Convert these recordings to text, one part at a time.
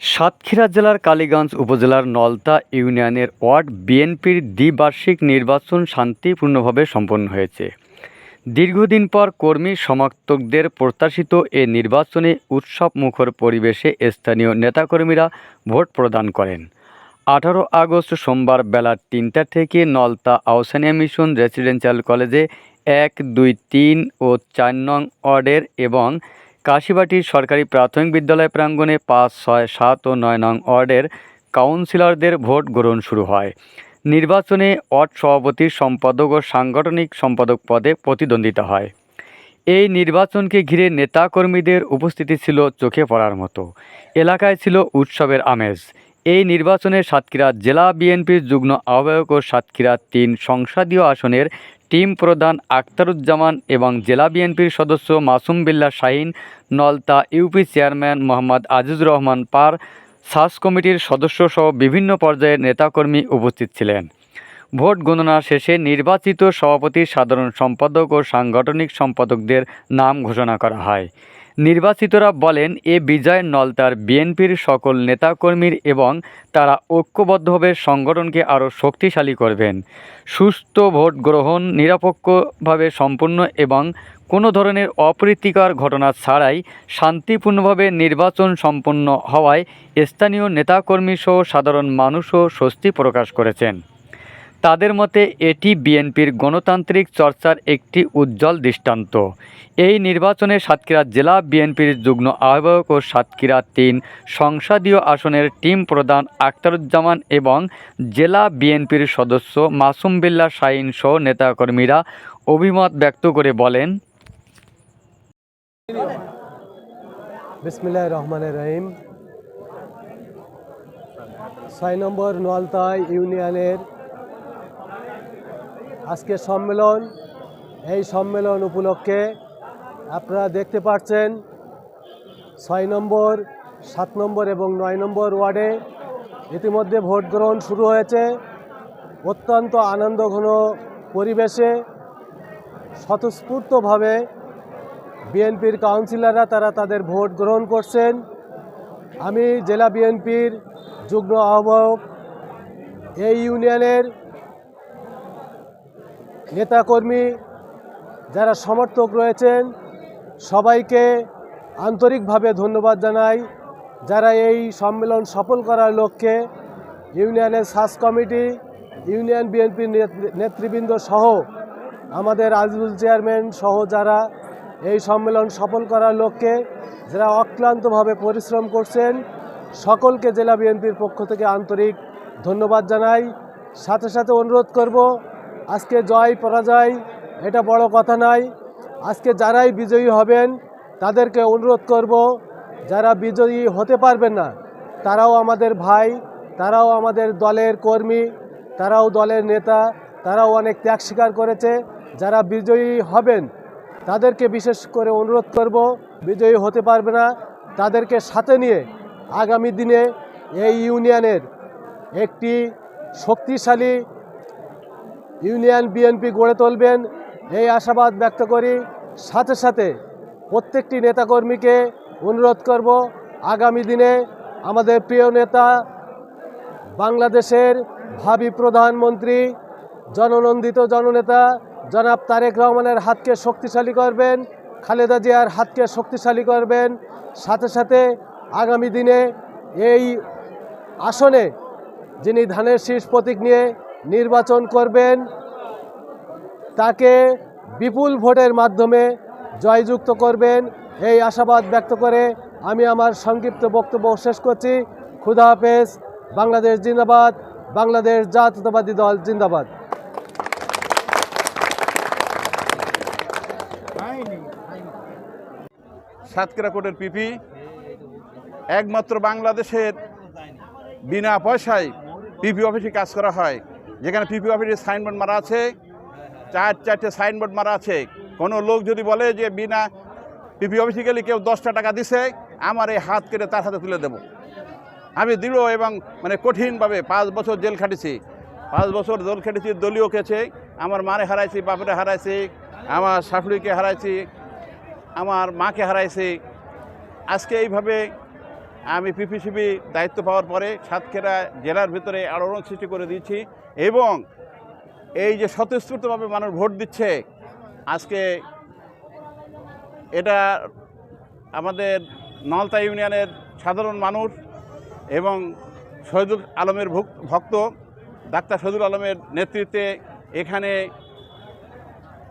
সাতক্ষীরা জেলার কালীগঞ্জ উপজেলার নলতা ইউনিয়নের ওয়ার্ড বিএনপির দ্বিবার্ষিক নির্বাচন শান্তিপূর্ণভাবে সম্পন্ন হয়েছে। দীর্ঘদিন পর কর্মী সমর্থকদের প্রত্যাশিত এ নির্বাচনে উৎসবমুখর পরিবেশে স্থানীয় নেতাকর্মীরা ভোট প্রদান করেন। আঠারো আগস্ট সোমবার বেলা তিনটা থেকে নলতা আউসানিয়া মিশন রেসিডেন্সিয়াল কলেজে এক, দুই, তিন ও চার নং ওয়ার্ডের এবং কাশিবাটির সরকারি প্রাথমিক বিদ্যালয় প্রাঙ্গণে পাঁচ, ছয়, সাত ও নয় নং ওয়ার্ডের কাউন্সিলরদের ভোট গ্রহণ শুরু হয়। নির্বাচনে ওয়ার্ড সভাপতি সম্পাদক ও সাংগঠনিক সম্পাদক পদে প্রতিদ্বন্দ্বিতা হয়। এই নির্বাচনকে ঘিরে নেতাকর্মীদের উপস্থিতি ছিল চোখে পড়ার মতো। এলাকায় ছিল উৎসবের আমেজ। এই নির্বাচনে সাতক্ষীরা জেলা বিএনপির যুগ্ম আহ্বায়ক ও সাতক্ষীরা তিন সংসদীয় আসনের টিম প্রধান আখতারুজ্জামান এবং জেলা বিএনপির সদস্য মাসুম বিল্লা শাহিন, নলতা ইউপি চেয়ারম্যান মোহাম্মদ আজিজুর রহমান পার, সাস কমিটির সদস্যসহ বিভিন্ন পর্যায়ের নেতাকর্মী উপস্থিত ছিলেন। ভোট গণনা শেষে নির্বাচিত সভাপতি সাধারণ সম্পাদক ও সাংগঠনিক সম্পাদকদের নাম ঘোষণা করা হয়। নির্বাচিতরা বলেন, এ বিজয় নলতার বিএনপির সকল নেতাকর্মীর এবং তারা ঐক্যবদ্ধভাবে সংগঠনকে আরও শক্তিশালী করবেন। সুস্থ ভোট গ্রহণ নিরপেক্ষভাবে সম্পূর্ণ এবং কোনো ধরনের অপ্রীতিকর ঘটনা ছাড়াই শান্তিপূর্ণভাবে নির্বাচন সম্পন্ন হওয়ায় স্থানীয় নেতাকর্মী সহ সাধারণ মানুষও স্বস্তি প্রকাশ করেছেন। তাদের মতে এটি বিএনপির গণতান্ত্রিক চর্চার একটি উজ্জ্বল দৃষ্টান্ত। এই নির্বাচনে সাতক্ষীরা জেলা বিএনপির যুগ্ম আহ্বায়ক ও সাতক্ষীরা তিন সংসদীয় আসনের টিম প্রধান আখতারুজ্জামান এবং জেলা বিএনপির সদস্য মাসুম বিল্লাহ শাহিন সহ নেতাকর্মীরা অভিমত ব্যক্ত করে বলেন, বিসমিল্লাহ রহমানের রহিম। ছয় নম্বর নোয়ালতাই ইউনিয়নের আজকে সম্মেলন, এই সম্মেলন উপলক্ষে আপনারা দেখতে পাচ্ছেন ছয় নম্বর, সাত নম্বর এবং নয় নম্বর ওয়ার্ডে ইতিমধ্যে ভোট গ্রহণ শুরু হয়েছে। অত্যন্ত আনন্দঘন পরিবেশে স্বতঃস্ফূর্তভাবে বিএনপির কাউন্সিলররা তারা তাদের ভোট গ্রহণ করছেন। আমি জেলা বিএনপির যুগ্ম আহ্বায়ক এই ইউনিয়নের নেতাকর্মী যারা সমর্থক রয়েছেন, সবাইকে আন্তরিকভাবে ধন্যবাদ জানাই। যারা এই সম্মেলন সফল করার লক্ষ্যে ইউনিয়নের সাস কমিটি, ইউনিয়ন বিএনপির নেতৃবৃন্দ সহ আমাদের আজিজুল চেয়ারম্যান সহ যারা এই সম্মেলন সফল করার লক্ষ্যে যারা অক্লান্তভাবে পরিশ্রম করছেন, সকলকে জেলা বিএনপির পক্ষ থেকে আন্তরিক ধন্যবাদ জানাই। সাথে সাথে অনুরোধ করব আজকে জয় পরাজয়, এটা বড় কথা নয়। আজকে যারাই বিজয়ী হবেন, তাদেরকে অনুরোধ করব, যারা বিজয়ী হতে পারবেন না, তারাও আমাদের ভাই, তারাও আমাদের দলের কর্মী, তারাও দলের নেতা, তারাও অনেক ত্যাগ স্বীকার করেছে। যারা বিজয়ী হবেন, তাদেরকে বিশেষ করে অনুরোধ করব, বিজয়ী হতে পারবে না, তাদেরকে সাথে নিয়ে আগামী দিনে এই ইউনিয়নের একটি শক্তিশালী ইউনিয়ন বিএনপি গড়ে তুলবেন, এই আশাবাদ ব্যক্ত করি। সাথে সাথে প্রত্যেকটি নেতাকর্মীকে অনুরোধ করব, আগামী দিনে আমাদের প্রিয় নেতা, বাংলাদেশের ভাবি প্রধানমন্ত্রী, জননন্দিত জননেতা জনাব তারেক রহমানের হাতকে শক্তিশালী করবেন, খালেদা জিয়ার হাতকে শক্তিশালী করবেন। সাথে সাথে আগামী দিনে এই আসনে যিনি ধানের শীষ প্রতীক নিয়ে নির্বাচন করবেন, তাকে বিপুল ভোটের মাধ্যমে জয়যুক্ত করবেন। এই আশাবাদ ব্যক্ত করে আমি আমার সংক্ষিপ্ত বক্তব্য শেষ করছি। খুদা হাফেজ, বাংলাদেশ জিন্দাবাদ, বাংলাদেশ জাতীয়তাবাদী দল জিন্দাবাদ। সাতক্ষীরা কোটের পিপি একমাত্র বাংলাদেশের বিনা পয়সায় পিপি অফিসে কাজ করা হয়। যেখানে পিপি অফিসে সাইনবোর্ড মারা আছে, চার, চারটে সাইনবোর্ড মারা আছে। কোনো লোক যদি বলে যে বিনা পিপি অফিসে গেলে কেউ দশটা টাকা দিছে, আমার এই হাত কেটে তার হাতে তুলে দেব। আমি দৃঢ় এবং মানে কঠিনভাবে পাঁচ বছর জেল খাটেছি। পাঁচ বছর জেল খেটেছি, দলীয় কেছে আমার মারে হারাইছি, বাপরে হারাইছি, আমার শাশুড়িকে হারাইছি, আমার মাকে হারাইছি। আজকে এইভাবে আমি পিপিসিবি দায়িত্ব পাওয়ার পরে সাতক্ষীরা জেলার ভিতরে আলোড়ন সৃষ্টি করে দিয়েছি এবং এই যে স্বতঃস্ফূর্তভাবে মানুষ ভোট দিচ্ছে, আজকে এটা আমাদের নলতা ইউনিয়নের সাধারণ মানুষ এবং শহীদুল আলমের ভুক- ভক্ত ডাক্তার শহীদুল আলমের নেতৃত্বে এখানে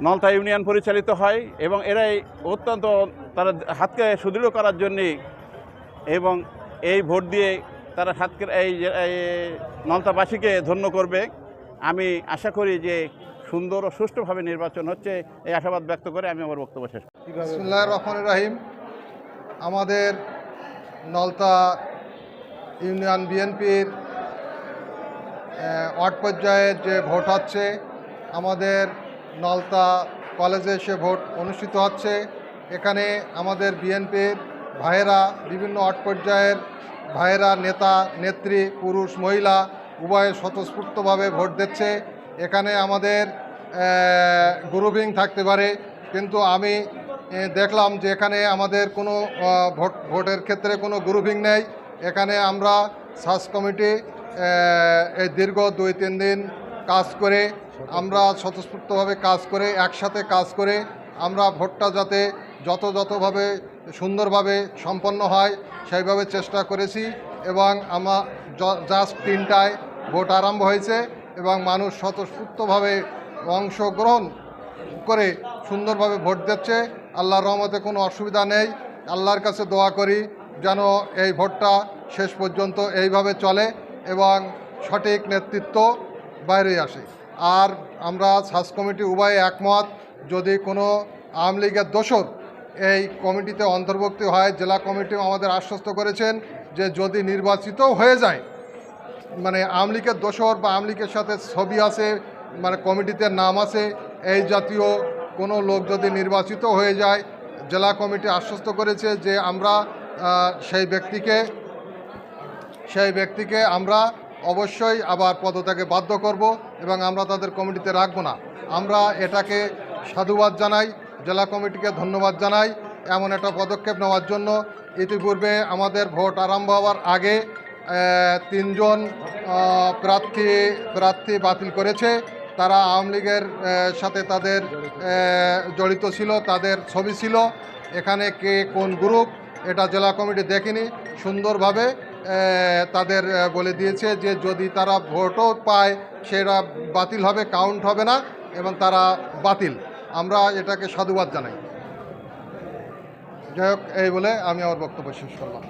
নলতা ইউনিয়ন পরিচালিত হয় এবং এরাই অত্যন্ত তারা হাতকে সুদৃঢ় করার জন্যে এবং এই ভোট দিয়ে তারা হাতকে এই নলতাবাসীকে ধন্য করবে। আমি আশা করি যে সুন্দর ও সুষ্ঠুভাবে নির্বাচন হচ্ছে, এই আশাবাদ ব্যক্ত করে আমি আমার বক্তব্য শেষ। বিসমুল্লাহ রহমান রাহিম। আমাদের নলতা ইউনিয়ন বিএনপির ওয়ার্ড পর্যায়ের যে ভোট হচ্ছে, আমাদের নলতা কলেজে সে ভোট অনুষ্ঠিত হচ্ছে। এখানে আমাদের বিএনপির ভাইয়েরা বিভিন্ন ওয়ার্ড পর্যায়ের ভাইয়েরা, নেতা, নেত্রী, পুরুষ, মহিলা উভয়ে স্বতঃস্ফূর্তভাবে ভোট দিচ্ছে। এখানে আমাদের গ্রুপিং থাকতে পারে। কিন্তু আমি দেখলাম যে এখানে আমাদের কোনো ভোট, ভোটের ক্ষেত্রে কোনো গ্রুপিং নেই। এখানে আমরা সার্চ কমিটি এই দীর্ঘ দুই তিন দিন কাজ করে, আমরা স্বতঃস্ফূর্তভাবে কাজ করে, একসাথে কাজ করে আমরা ভোটটা যাতে যথাযথভাবে সুন্দরভাবে সম্পন্ন হয়, সেইভাবে চেষ্টা করেছি এবং আমার জাস্ট তিনটায় ভোট আরম্ভ হয়েছে এবং মানুষ স্বতঃস্ফূর্তভাবে অংশগ্রহণ করে সুন্দরভাবে ভোট দিচ্ছে। আল্লাহর রহমতে কোনো অসুবিধা নেই। আল্লাহর কাছে দোয়া করি যেন এই ভোটটা শেষ পর্যন্ত এইভাবে চলে এবং সঠিক নেতৃত্ব বাইরে আসে। আর আমরা সার্চ কমিটি উভয়ে একমত, যদি কোনো আওয়ামী লীগের দোসর এই কমিটিতে অন্তর্ভুক্ত হয়, জেলা কমিটিও আমাদের আশ্বস্ত করেছেন যে যদি নির্বাচিত হয়ে যায় মানে আওয়ামী লীগের দোসর বা আওয়ামী লীগের সাথে ছবি আছে মানে কমিটিতে নাম আছে, এই জাতীয় কোনো লোক যদি নির্বাচিত হয়ে যায়, জেলা কমিটি আশ্বস্ত করেছে যে আমরা সেই ব্যক্তিকে সেই ব্যক্তিকে আমরা অবশ্যই আবার পদত্যাগে বাধ্য করব এবং আমরা তাদের কমিটিতে রাখব না। আমরা এটাকে সাধুবাদ জানাই। জেলা কমিটিকে ধন্যবাদ জানাই এমন একটা পদক্ষেপ নেওয়ার জন্য। ইতিপূর্বে আমাদের ভোট আরম্ভ হওয়ার আগে তিনজন প্রার্থী প্রার্থী বাতিল করেছে। তারা আওয়ামী লীগের সাথে তাদের জড়িত ছিল, তাদের ছবি ছিল। এখানে কে কোন গ্রুপ, এটা জেলা কমিটি দেখেনি। সুন্দরভাবে তাদের বলে দিয়েছে যে যদি তারা ভোটও পায়, সেটা বাতিল হবে, কাউন্ট হবে না, এবং তারা বাতিল। আমরা এটাকে সাধুবাদ জানাই। যাই হোক, এই বলে আমি আমার বক্তব্য শেষ করলাম।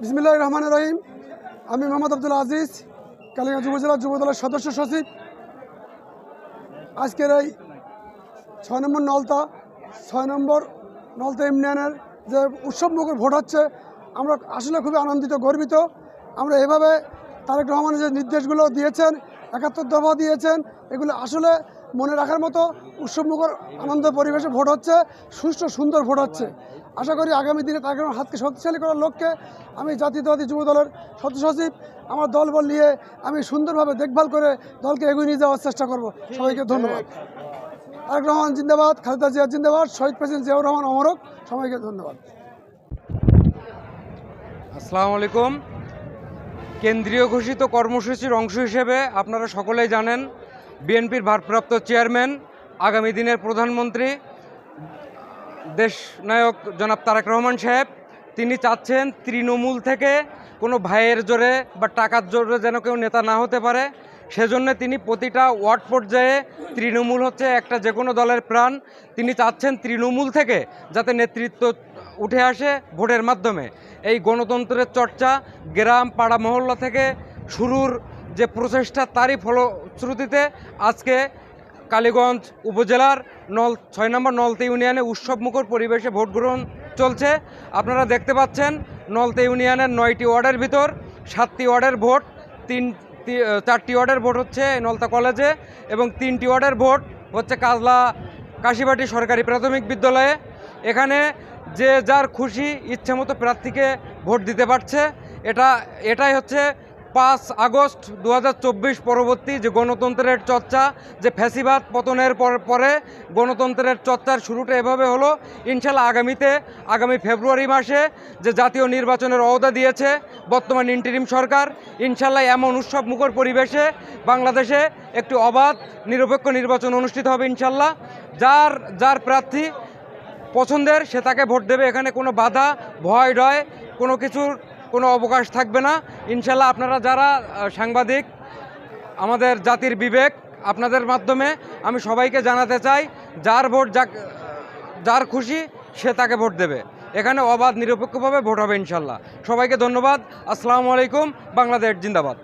বিসমিল্লাহ রহমান রহিম। আমি মোহাম্মদ আব্দুল আজিজ, কালীগঞ্জ উপজেলা যুব দলের সদস্য সচিব। আজকের এই ছয় নম্বর নলতা, ছয় নম্বর নলতা ইউনিয়নের যে উৎসবমুখর ভোট হচ্ছে, আমরা আসলে খুবই আনন্দিত, গর্বিত। আমরা এভাবে তারেক রহমানের যে নির্দেশগুলো দিয়েছেন, একাত্তর দফা দিয়েছেন, এগুলো আসলে মনে রাখার মতো উৎসবমুখর আনন্দ পরিবেশে ভোট হচ্ছে, সুষ্ঠু, সুন্দর ভোট হচ্ছে। আশা করি আগামী দিনে রহমান হাতকে শক্তিশালী করার লক্ষ্যে আমি জাতীয়তাবাদী যুব দলের সদস্য সচিব, আমার দল বল নিয়ে আমি সুন্দরভাবে দেখভাল করে দলকে এগিয়ে নিয়ে যাওয়ার চেষ্টা করব। সবাইকে ধন্যবাদ। তারেক রহমান জিন্দাবাদ, খালেদা জিয়া জিন্দাবাদ, শহীদ প্রেসিডেন্ট জিয়াউর রহমান অমরক, সবাইকে ধন্যবাদ। আসসালামু আলাইকুম। কেন্দ্রীয় ঘোষিত কর্মসূচির অংশ হিসেবে আপনারা সকলেই জানেন বিএনপির ভারপ্রাপ্ত চেয়ারম্যান, আগামী দিনের প্রধানমন্ত্রী, দেশ নায়ক জনাব তারেক রহমান সাহেব, তিনি চাচ্ছেন তৃণমূল থেকে কোনো ভাইয়ের জোরে বা টাকার জোরে যেন কেউ নেতা না হতে পারে। সেজন্য তিনি প্রতিটা ওয়ার্ড পর্যায়ে তৃণমূল হচ্ছে একটা যে কোনো দলের প্রাণ। তিনি চাচ্ছেন তৃণমূল থেকে যাতে নেতৃত্ব উঠে আসে ভোটের মাধ্যমে। এই গণতন্ত্রের চর্চা গ্রাম, পাড়া, মহল্লা থেকে শুরুর যে প্রচেষ্টা তারই ফলশ্রুতিতে আজকে কালীগঞ্জ উপজেলার নল ছয় নম্বর নলতে ইউনিয়নে উৎসবমুখর পরিবেশে ভোট গ্রহণ চলছে। আপনারা দেখতে পাচ্ছেন, নলতে ইউনিয়নের নয়টি ওয়ার্ডের ভিতর সাতটি ওয়ার্ডের ভোট, তিন চারটি ওয়ার্ডের ভোট হচ্ছে নলতা কলেজে এবং তিনটি ওয়ার্ডের ভোট হচ্ছে কাজলা কাশিবাটি সরকারি প্রাথমিক বিদ্যালয়ে। এখানে যে যার খুশি ইচ্ছে মতো প্রার্থীকে ভোট দিতে পারছে। এটা এটাই হচ্ছে পাঁচ আগস্ট দু হাজার চব্বিশ পরবর্তী যে গণতন্ত্রের চর্চা, যে ফ্যাসিবাদ পতনের পর- পরে গণতন্ত্রের চর্চার শুরুটা এভাবে হলো। ইনশাল্লাহ আগামীতে, আগামী ফেব্রুয়ারি মাসে যে জাতীয় নির্বাচনের অবদা দিয়েছে বর্তমান ইন্টারিম সরকার ইনশাল্লাহ এমন উৎসব মুখর পরিবেশে বাংলাদেশে একটি অবাধ, নিরপেক্ষ নির্বাচন অনুষ্ঠিত হবে ইনশাল্লাহ যার যার প্রার্থী পছন্দের সে তাকে ভোট দেবে। এখানে কোনো বাধা, ভয়, ডয় কোনো কিছুর কোনো অবকাশ থাকবে না। ইনশাল্লাহ আপনারা যারা সাংবাদিক, আমাদের জাতির বিবেক, আপনাদের মাধ্যমে আমি সবাইকে জানাতে চাই, যার ভোট যার খুশি, সে তাকে ভোট দেবে। এখানে অবাধ, নিরপেক্ষভাবে ভোট হবে ইনশাল্লাহ। সবাইকে ধন্যবাদ। আসসালামু আলাইকুম। বাংলাদেশ, জিন্দাবাদ।